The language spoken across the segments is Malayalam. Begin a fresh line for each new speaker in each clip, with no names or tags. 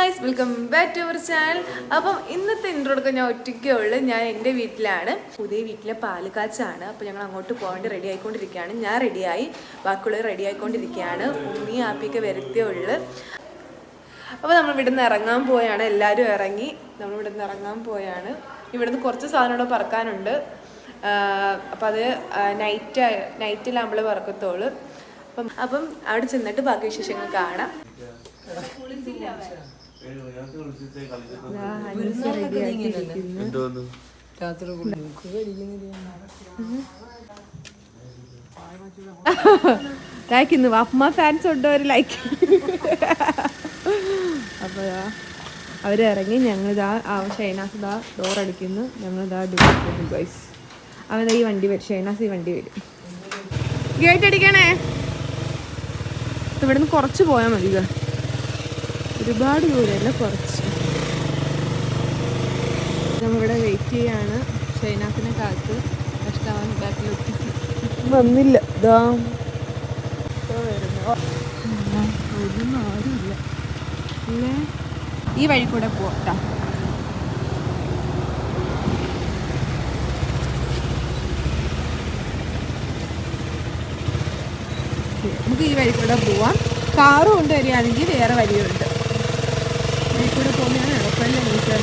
Guys welcome back to our channel അപ്പം ഇന്നത്തെ ഇൻട്രോടൊക്കെ ഞാൻ ഒറ്റയ്ക്കേ ഉള്ളൂ. ഞാൻ എന്റെ വീട്ടിലാണ്. പുതിയ വീട്ടിലെ പാൽ കാച്ചാണ് അപ്പോൾ ഞങ്ങൾ അങ്ങോട്ട് പോകേണ്ടി റെഡി ആയിക്കൊണ്ടിരിക്കുകയാണ്. ഞാൻ റെഡിയായി ബാക്കിയുള്ളവർ റെഡി ആയിക്കൊണ്ടിരിക്കുകയാണ്. ഉമ്മി ആപ്പിയൊക്കെ വരത്തേ ഉള്ളു. അപ്പോൾ നമ്മൾ ഇവിടുന്ന് ഇറങ്ങാൻ പോയാണ്. എല്ലാവരും ഇറങ്ങി. നമ്മൾ ഇവിടുന്ന് ഇറങ്ങാൻ പോയാണ്. ഇവിടുന്ന് കുറച്ച് സാധനങ്ങൾ പറക്കാനുണ്ട്. അപ്പം അത് നൈറ്റ് നൈറ്റിലാകുമ്പോൾ പറക്കത്തുള്ളൂ. അപ്പം അപ്പം അവിടെ ചെന്നിട്ട് ബാക്കി വിശേഷങ്ങൾ കാണാം. ലൈക്ക് ഇന്ന് അമ്മ ഫാൻസ് ഉണ്ട് ഒരു ലൈക്ക് അപ്പോൾ അവർ ഇറങ്ങി ഞങ്ങൾ ഇതാ ഷൈനാസ് ഇതാ ഡോർ അടിക്കുന്നു. ഞങ്ങൾ ഇതാ ഡോർ ഗൈസ് അവൻ ദാ ഈ വണ്ടി വരും. ഷൈനാസ് ഈ വണ്ടി വരും. ഗേറ്റ് അടിക്കണേ. ഇവിടുന്ന് കുറച്ച് പോയാൽ മതി ഇതാ. ഒരുപാട് ദൂരമല്ല കുറച്ച്? നമ്മളിവിടെ വെയിറ്റ് ചെയ്യാണ്. ഷൈനാസിനെ കാത്ത്. കഷ്ടമാണ് ബാക്കിലെത്തി വന്നില്ല. ഇതാ ഒന്നും ആരുമില്ല. അല്ലേ ഈ വഴി കൂടെ പോട്ടാ നമുക്ക് ഈ വഴി കൂടെ പോവാം. കാറ് കൊണ്ടുവരികയാണെങ്കിൽ വേറെ വഴിയുണ്ട്. വഴി കൂടെ പോകുന്നതാണ് എളുപ്പമല്ലേ നീച്ചാൽ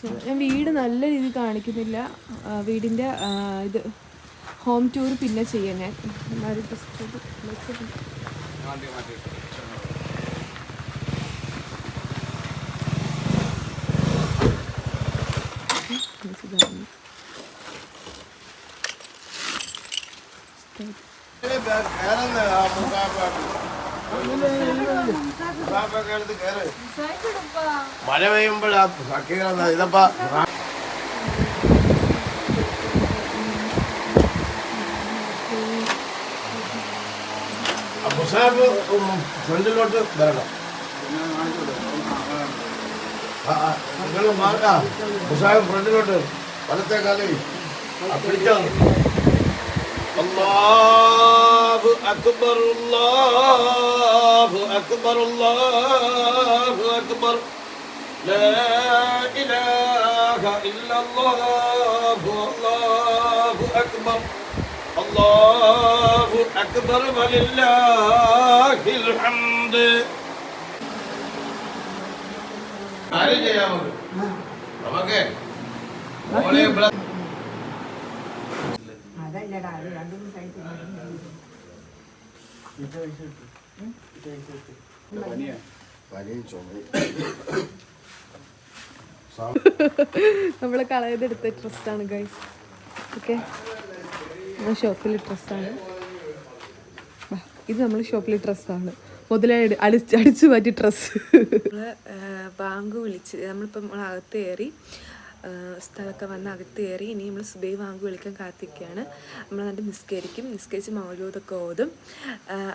പക്ഷേ ഞാൻ വീട് നല്ല രീതിയിൽ കാണിക്കുന്നില്ല. വീടിന്റെ ഇത് ഹോം ടൂർ പിന്നെ ചെയ്യാൻ ഞാൻ. എന്നാലും ഇതാണ്.
മഴ പെയ്യുമ്പോഴാ ഇതപ്പാ. മുസാഫ് ഫ്രണ്ടിലോട്ട് വരണം. നിങ്ങൾ മാറാം മുസാഫ് ഫ്രണ്ടിലോട്ട് വലത്തെ കാലേ പിടിച്ചോ. അല്ലാഹു അക്ബർ അല്ലാഹു അക്ബർ അല്ലാഹു അക്ബർ لا إله إلا الله الله أكبر الله أكبر ولله الحمد ആരും ചെയ്യാൻ നമുക്ക് മോളെ കളയത് എടുത്ത ചുമയും
നമ്മൾ കളയതെടുത്ത ഡ്രസ്സാണ് ഗൈസ് ഓക്കെ ഷോപ്പിൽ ട്രസ്റ്റാണ് ഇത് നമ്മൾ ഷോപ്പിലെ ഡ്രസ്സാണ് മുതലായി അടിച്ച് അടിച്ചു മാറ്റി ഡ്രസ്സ് ബാങ്ക് വിളിച്ച് നമ്മളിപ്പം നമ്മൾ അകത്ത് കയറി സ്ഥലമൊക്കെ വന്ന് അകത്ത് കയറി ഇനി നമ്മൾ സുബൈ വാങ്ങി വിളിക്കാൻ കാത്തിരിക്കുകയാണ്. നമ്മൾ എന്നിട്ട് നിസ്കരിക്കും. നിസ്കരിച്ച് മൗലൂതൊക്കെ ഓതും.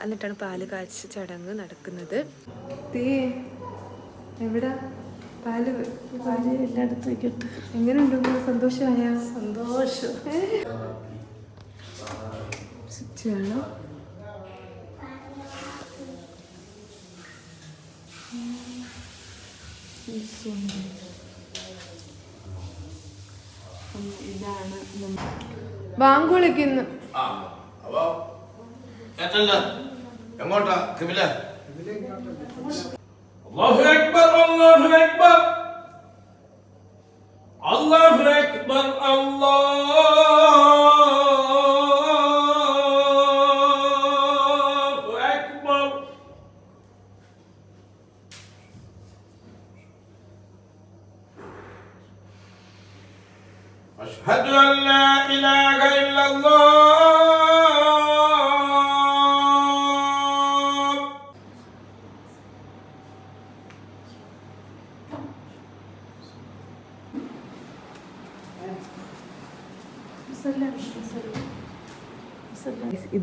എന്നിട്ടാണ് പാൽ കാഴ്ച ചടങ്ങ് നടക്കുന്നത്. എവിടെ? പാൽ പാൽ എല്ലായിടത്തും വയ്ക്കട്ടെ എങ്ങനെയുണ്ട് സന്തോഷമായ? സന്തോഷം. സ്വിച്ചാണോ ഇതാണ് ബാങ്ക് വിളിക്കുന്നു
എങ്ങോട്ടാ? കിബില? അല്ലാഹു അക്ബർ അല്ലാഹു അക്ബർ. അല്ലാഹു അക്ബർ അല്ലാഹു.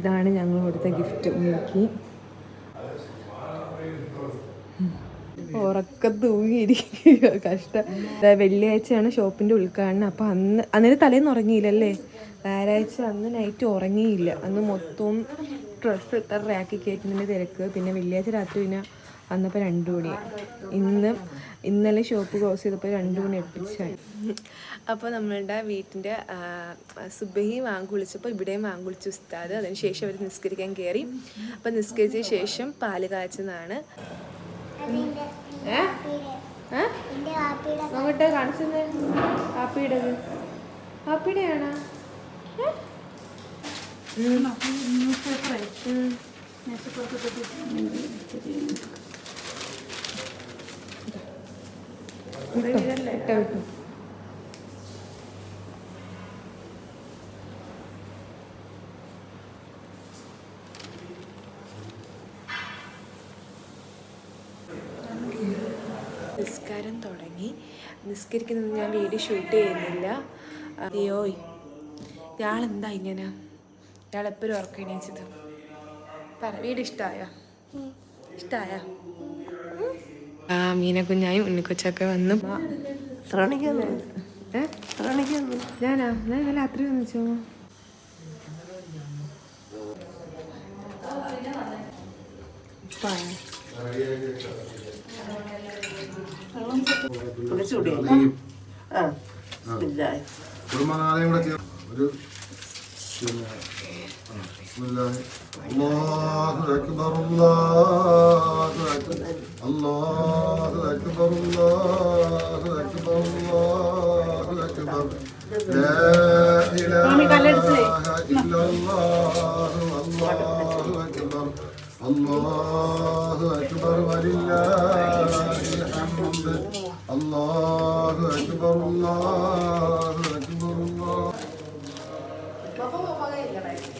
ഇതാണ് ഞങ്ങൾ കൊടുത്ത ഗിഫ്റ്റ് ഉമ്മിക്ക് ഉറക്ക തൂങ്ങിയിരിക്കുക. കഷ്ടം. വെള്ളിയാഴ്ചയാണ് ഷോപ്പിന്റെ ഉദ്ഘാടനം. അപ്പോൾ അന്ന് അന്നേരം തലേന്ന് ഉറങ്ങിയില്ലല്ലേ? ഞായറാഴ്ച അന്ന് നൈറ്റ് ഉറങ്ങിയില്ല. അന്ന് മൊത്തവും ഡ്രസ്സ് ഇത്ര റാക്കി കയറ്റുന്നതിന്റെ തിരക്ക്. പിന്നെ വെള്ളിയാഴ്ച രാത്രി പിന്നെ വന്നപ്പോൾ രണ്ടു മണി. ഇന്ന് ഇന്നലെ ഷോപ്പ് ക്ലോസ് ചെയ്തപ്പോൾ രണ്ടു മണി എപ്പിച്ചായി അപ്പോൾ നമ്മളുടെ വീട്ടിന്റെ സുബഹി വാങ്കുളിച്ചപ്പോൾ ഇവിടെയും വാങ്കുളിച്ചു ഉസ്താദ്. അതിനുശേഷം അവർ നിസ്കരിക്കാൻ കയറി അപ്പോൾ നിസ്കരിച്ച ശേഷം പാൽ കാച്ചുന്നതാണ് നോക്കട്ടെ കാണിച്ചത് കാപ്പിയുടേത്. കാപ്പിയുടെയാണോ? ഇട്ടോ ഇട്ടോ നിസ്കാരം തുടങ്ങി. നിസ്കരിക്കുന്നത് ഞാൻ വീഡിയോ ഷൂട്ട് ചെയ്യുന്നില്ല. അയ്യോ ഇയാളെന്താ ഇങ്ങനെ? ഇയാൾ എപ്പോഴും ഉറക്കം എണീച്ചത് പറ വീട് ഇഷ്ടമായ ഇഷ്ടമായ മീനക്കുഞ്ഞായും ഉണ്ണിക്കൊച്ചൊക്കെ വന്നു? ഞാനാ? ഞാൻ ഇന്നലെ രാത്രി വന്നിച്ചോ.
കുടുംബനാഥയും കൂടെ ഒരു പിന്നെ Bismillah. Allahu Ekber, Allahu Ekber. Allahu Ekber, Allahu Ekber, Allahu Ekber. La ilahe illallah, Allahu Ekber. Allahu Ekber ve lillahil hamd. Allahu Ekber, Allahu Ekber, Allahu Ekber. Baba babaya ile belki.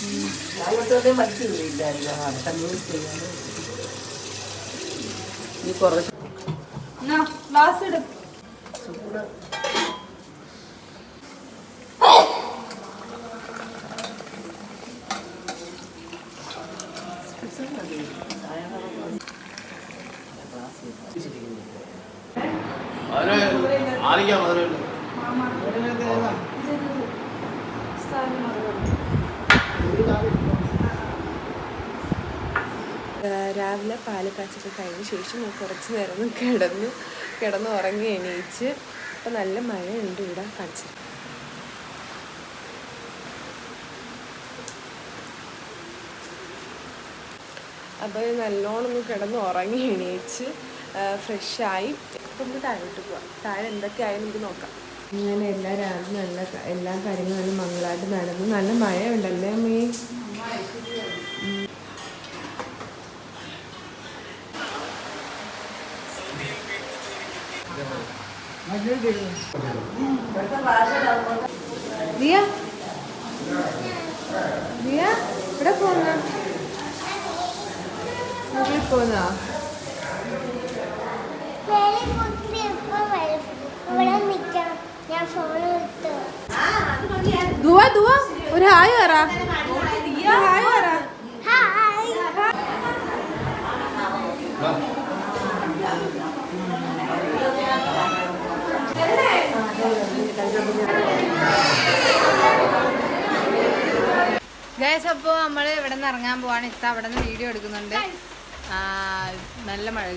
അല്ലാഹു അക്ബർ അല്ലാഹു അക്ബർ അല്ലാഹു
ഏഹ് രാവിലെ പാൽ കാച്ചൊക്കെ കഴിഞ്ഞ ശേഷം ഞാൻ കുറച്ച് നേരം ഒന്ന് കിടന്നു. കിടന്ന് ഉറങ്ങി എണീച്ച്. അപ്പം നല്ല മഴയുണ്ട് ഇവിടെ. കാണിച്ചത് അപ്പോൾ നല്ലോണം ഒന്ന് കിടന്ന് ഉറങ്ങി എണീച്ച് ഫ്രഷായി ഇപ്പം ഒന്ന് താഴോട്ട് പോവാം. താഴെ എന്തൊക്കെയായാലും നമുക്ക് നോക്കാം. ഇങ്ങനെ എല്ലാ രാവിലെ നല്ല എല്ലാ കാര്യങ്ങളും നല്ല മംഗളായിട്ട് നടന്നു. നല്ല മഴ ഉണ്ടല്ലേ അമ്മേ ദിയ ദിയ ഇവിടെ
ഞാൻ ഫോൺ എടുത്ത്
ദുവ ഒരു ഹായ് പറ. ഹായ്
ഗൈസ് അപ്പോൾ നമ്മൾ ഇവിടെ നിന്ന് ഇറങ്ങാൻ പോവാണ്. ഇത്ത അവിടെ നിന്ന് വീഡിയോ എടുക്കുന്നുണ്ട് നല്ല മഴ.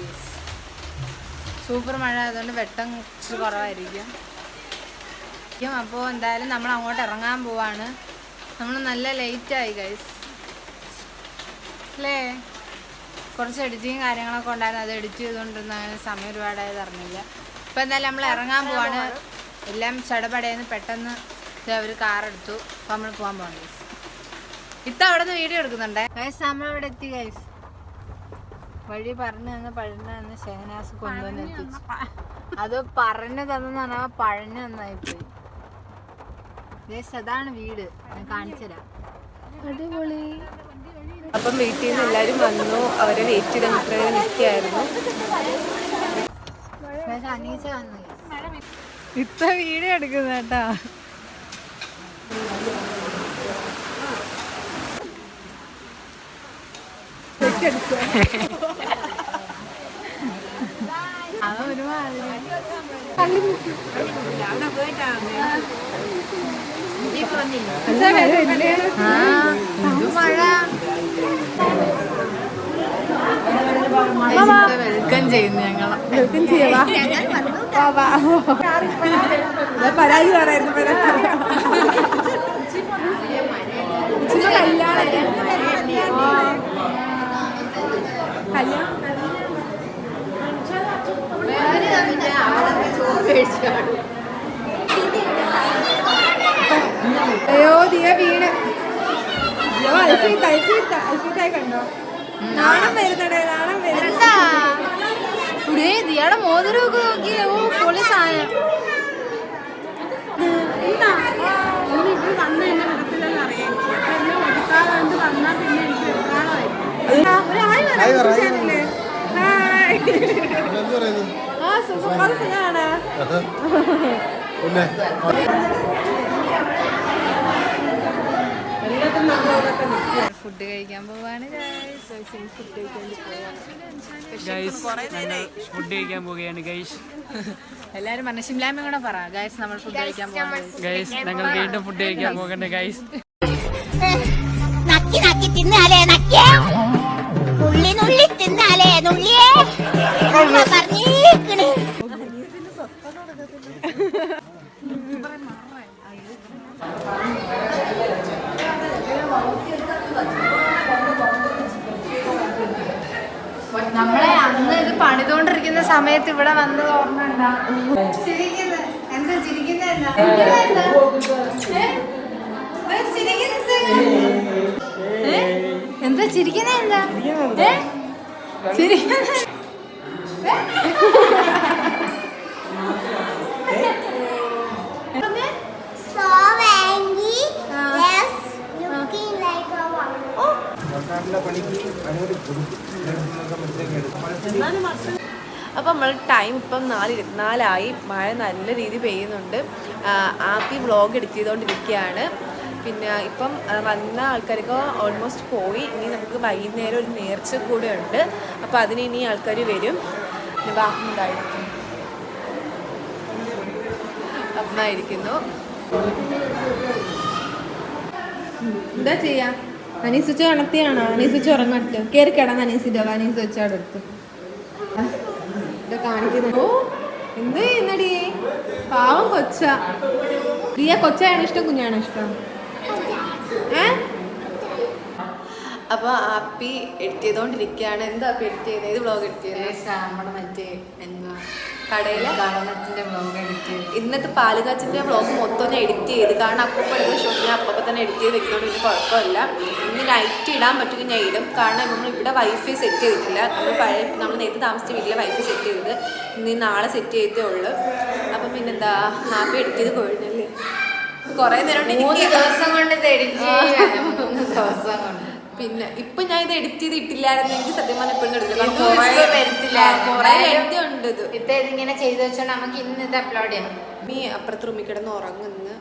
സൂപ്പർ മഴ. ആയതുകൊണ്ട് വെട്ടം കുറച്ച് കുറവായിരിക്കും. അപ്പോൾ എന്തായാലും നമ്മൾ അങ്ങോട്ട് ഇറങ്ങാൻ പോവാണ്. നമ്മൾ നല്ല ലേറ്റായി ഗൈസ് അല്ലേ? കുറച്ച് എഡിറ്റിങ് കാര്യങ്ങളൊക്കെ ഉണ്ടായിരുന്നു. അത് എഡിറ്റ് ചെയ്തുകൊണ്ടിരുന്ന അങ്ങനെ സമയം ഒരുപാടായത് അറിഞ്ഞില്ല. ഇപ്പം എന്തായാലും നമ്മൾ ഇറങ്ങാൻ പോവാണ്. എല്ലാം ചടപടയെന്ന് പെട്ടെന്ന് അവർ കാറെടുത്തു അപ്പോൾ അപ്പൊ നമ്മൾ പോകാൻ പോകണം ഗൈസ് ഇത്ത അവിടെ നിന്ന് വീഡിയോ എടുക്കുന്നുണ്ടേ ഗൈസ് നമ്മളിവിടെ എത്തി ഗൈസ് വഴി പറഞ്ഞു തന്ന പഴഞ്ഞു തന്ന ഷെഹനാസ് കൊണ്ടുവന്ന് എത്തിച്ചു. അത് പറഞ്ഞു തന്നെന്ന് പറഞ്ഞാൽ പഴഞ്ഞു തന്നായി പോയി ഗൈസ് അതാണ് വീട്. ഞാൻ കാണിച്ചുതരാം
അടിപൊളി. അപ്പം വീട്ടിൽ നിന്ന് എല്ലാവരും വന്നു. അവരെ വെയിറ്റ് ചെയ്ത് ഇത്രയും നിൽക്കുകയായിരുന്നു.
അനീച്ച വന്നു ഇത്ത വീഡിയോ എടുക്കുന്ന കേട്ടാ. അത് ചെയ്യുന്നു ഞങ്ങളെ വെൽക്കം ഞങ്ങളെ
പരാതി പറയായിരുന്നു അയ്യോ ദിയ വീണ്. അയ്യോ അൽഫീത്ത അൽഫീത്ത അൽഫീത്തായി കണ്ടോ? നാണം വരുന്നടേ നാണം വരുന്ന
ദിയാടെ മോതിരമൊക്കെ നോക്കി. ഓ പൊളി സാധനം.
എന്ത്? പറയുന്നു
ആ സൂപ്പർ സുഖാണ്
പിന്നെ
ഫുഡ് കഴിക്കാൻ പോവാണ്
ഫുഡ് കഴിക്കാൻ പോവുകയാണ് ഗൈസ്
എല്ലാരും പറഞ്ഞ കൂടെ പറ. ഗൈസ് നമ്മൾ ഫുഡ് കഴിക്കാൻ പോവാണ്.
ഗൈസ് ഞങ്ങൾ വീണ്ടും ഫുഡ് കഴിക്കാൻ പോകണ്ടേ ഗൈസ്
നക്കി നക്കി തിന്നാലേ നക്കിയേ. നുള്ളി നുള്ളി തിന്നാലേ നുള്ളിയേ. അമ്മ പറഞ്ഞേക്കണ്.
നമ്മളെ അന്ന് ഇത് പണിതുകൊണ്ടിരിക്കുന്ന സമയത്ത് ഇവിടെ വന്നത് ഓർമ്മയുണ്ടാ ചിരിക്കുന്നത് എന്താ ചിരിക്കുന്നത് എന്താ? ചിരിക്കുന്നത്? എന്താ ചിരിക്കുന്നേ എന്താ? ഏ?
അപ്പൊ നമ്മൾ ടൈം ഇപ്പം നാല് ഇരുപത്തിനാലായി. മഴ നല്ല രീതിയിൽ പെയ്യുന്നുണ്ട്. ആപ്പി വ്ളോഗ് എഡിറ്റ് ചെയ്തുകൊണ്ടിരിക്കുകയാണ് പിന്നെ ഇപ്പം വന്ന ആൾക്കാരൊക്കെ ഓൾമോസ്റ്റ് പോയി. ഇനി നമുക്ക് വൈകുന്നേരം ഒരു നേർച്ച കൂടെ ഉണ്ട് അപ്പോൾ അതിന് ഇനി ആൾക്കാർ വരും. വിവാഹമുണ്ടായിരിക്കും അമ്മായിരിക്കുന്നു. എന്താ ചെയ്യാ? അനീസ് വെച്ച് ഉണർത്തിയാണോ? അനീസ് വെച്ച് ഉറങ്ങട്ടെ. കയറി കിടന്ന് അനീസിന്റെ അനീസ് വെച്ച് അവിടെ എടുത്ത്. കാണിക്കുന്നു. എന്ത് ചെയ്യുന്നടി? പാവം കൊച്ച. പ്രിയ കൊച്ചാണ് ഇഷ്ടം? കുഞ്ഞാണോ ഇഷ്ടം? അപ്പൊ ആപ്പി എഡിറ്റ് ചെയ്തോണ്ടിരിക്കാണ് എന്താ ആപ്പി എഡിറ്റ് ചെയ്യുന്നത് ഏത് വ്ളോഗ് എഡിറ്റ് ചെയ്യുന്നത്
നമ്മുടെ മറ്റേ എന്താ
കടയിലെ?
ഗവൺമെന്റിന്റെ ബ്ലോഗ് എടുത്ത്
ഇന്നത്തെ പാലുകാച്ചിന്റെ വ്ളോഗ് മൊത്തം ഞാൻ എഡിറ്റ് ചെയ്ത്. കാരണം അപ്പോൾ എടുക്കുന്ന ഷോട്ട് ഞാൻ അപ്പോൾ തന്നെ എഡിറ്റ് ചെയ്ത് വെക്കുന്നത് എനിക്ക് കുഴപ്പമില്ല. ഇന്ന് നൈറ്റ് ഇടാൻ പറ്റുമെങ്കിൽ ഞാൻ ഇടും. കാരണം നമ്മൾ ഇവിടെ വൈഫൈ സെറ്റ് ചെയ്തിട്ടില്ല. നമ്മൾ പഴയ നമ്മൾ നേരത്തെ താമസിച്ച വീട്ടിലെ വൈഫൈ സെറ്റ് ചെയ്തത്. ഇന്ന് നാളെ സെറ്റ് ചെയ്തേ ഉള്ളൂ. അപ്പം പിന്നെന്താ? ആപ്പി എഡിറ്റ് ചെയ്ത് കഴിഞ്ഞല്ലേ? കുറേ നേരം
മൂന്ന് ദിവസം കൊണ്ട് ഇത് എഡിറ്റ് മൂന്ന് ദിവസം കൊണ്ട്.
പിന്നെ ഇപ്പൊ ഞാൻ ഇത് എഡിറ്റ് ചെയ്ത് എനിക്ക് സത്യം പറഞ്ഞാൽ എപ്പോഴും ഉണ്ട് ഇത്.
ഇത്ത ഇതിങ്ങനെ ചെയ്തു വെച്ചോണ്ട് നമുക്ക് ഇന്ന് ഇത് അപ്ലോഡ് ചെയ്യാം.
നീ അപ്പുറത്ത് റൂമിൽ കിടന്ന് ഉറങ്ങുന്നു.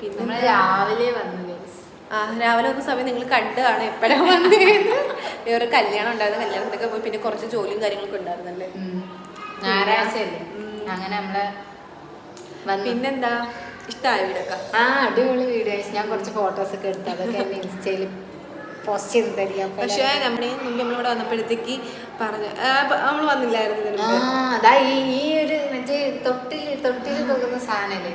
പിന്നെ
രാവിലെ വന്നു guys.
ആ രാവിലെ വന്ന സമയം നിങ്ങൾ കണ്ടു കാണാം എപ്പോഴാണ് വന്നേന്ന് വേറെ കല്യാണം ഉണ്ടായിരുന്നു. കല്യാണത്തിനൊക്കെ പോയി പിന്നെ കുറച്ച് ജോലിയും കാര്യങ്ങളൊക്കെ ഉണ്ടായിരുന്നല്ലേ.
ഞായറാഴ്ചയല്ലേ? അങ്ങനെ നമ്മൾ
പിന്നെന്താ? ഇഷ്ടമായ വീടൊക്കെ?
ആ അടിപൊളി വീഡിയോസ് ഞാൻ കുറച്ച് ഫോട്ടോസ് ഒക്കെ എടുത്തു. അതൊക്കെ ഇൻസ്റ്റയിൽ പോസ്റ്റ് ചെയ്ത് തരിക
പക്ഷേ നമ്മുടെ നമ്മളിവിടെ വന്നപ്പോഴത്തേക്ക് പറഞ്ഞു നമ്മൾ വന്നില്ലായിരുന്നു.
അതാ ഈ ഈ ഒരു മറ്റേ തൊട്ടിൽ തൊട്ടിൽ തോക്കുന്ന സാധനല്ലേ?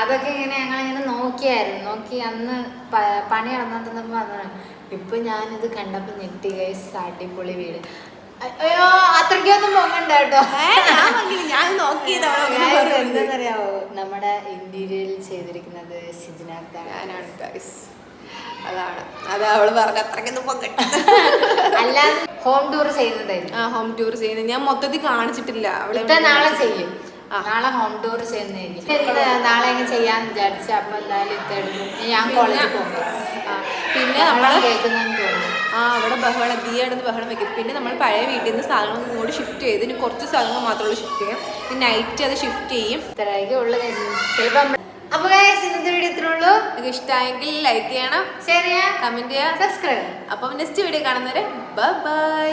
അതൊക്കെ ഇങ്ങനെ ഞങ്ങളിങ്ങനെ നോക്കിയായിരുന്നു. നോക്കി അന്ന് പണി നടന്നിട്ടുന്നപ്പോ വന്നതാണ്. ഇപ്പൊ ഞാനിത് കണ്ടപ്പോ ഞെട്ടി ഗൈസ് അടിപൊളി വീട്. അയ്യോ അത്രയ്ക്കൊന്നും പോകണ്ടോ കേട്ടോ.
ഞാൻ നോക്കിയതാണോ.
എന്താന്നറിയാവോ? നമ്മുടെ ഇന്റീരിയൽ ചെയ്തിരിക്കുന്നത്
സിജിനാഥ് ഗൈസ് അതാണ്. അത് അവൾ പറഞ്ഞ അത്രയ്ക്കൊന്നും പൊക്കട്ടെ
അല്ലാതെ ഹോം ടൂർ ചെയ്യുന്നതായിരുന്നു
ആ ഹോം ടൂർ ചെയ്യുന്നത് ഞാൻ മൊത്തത്തിൽ കാണിച്ചിട്ടില്ല. അവളെ
നാളെ ചെയ്യും. നാളെ ഹോം ടൂർ ചെയ്യുന്നതായിരിക്കും. നാളെ അങ്ങ് ചെയ്യാന്ന് വിചാരിച്ച അപ്പൊ എന്തായാലും ഞാൻ കോളേജിൽ പോകും
പിന്നെ
നമ്മളെ തോന്നുന്നു.
ആ അവിടെ ബഹളം തീയടന്ന് ബഹളം വെക്കും. പിന്നെ നമ്മൾ പഴയ വീട്ടിൽ നിന്ന് സാധനങ്ങൾ ഇങ്ങോട്ട് ഷിഫ്റ്റ് ചെയ്ത് ഇനി കുറച്ച് സാധനങ്ങൾ മാത്രമേ ഷിഫ്റ്റ് ചെയ്യാം. ഇനി നൈറ്റ് അത് ഷിഫ്റ്റ് ചെയ്യും.
ഇത്രയൊക്കെ ഉള്ളത് ചിലപ്പോ അപ്പൊ ഗൈസ് ഇന്നത്തെ വീഡിയോ ഇത്രേ ഉള്ളൂ.
നിങ്ങൾക്ക് ഇഷ്ടമായെങ്കിൽ ലൈക്ക് ചെയ്യണം
ഷെയർ ചെയ്യാം.
കമന്റ് ചെയ്യാം.
സബ്സ്ക്രൈബ്
അപ്പം നെക്സ്റ്റ് വീഡിയോ കാണുന്നവരെ ബൈ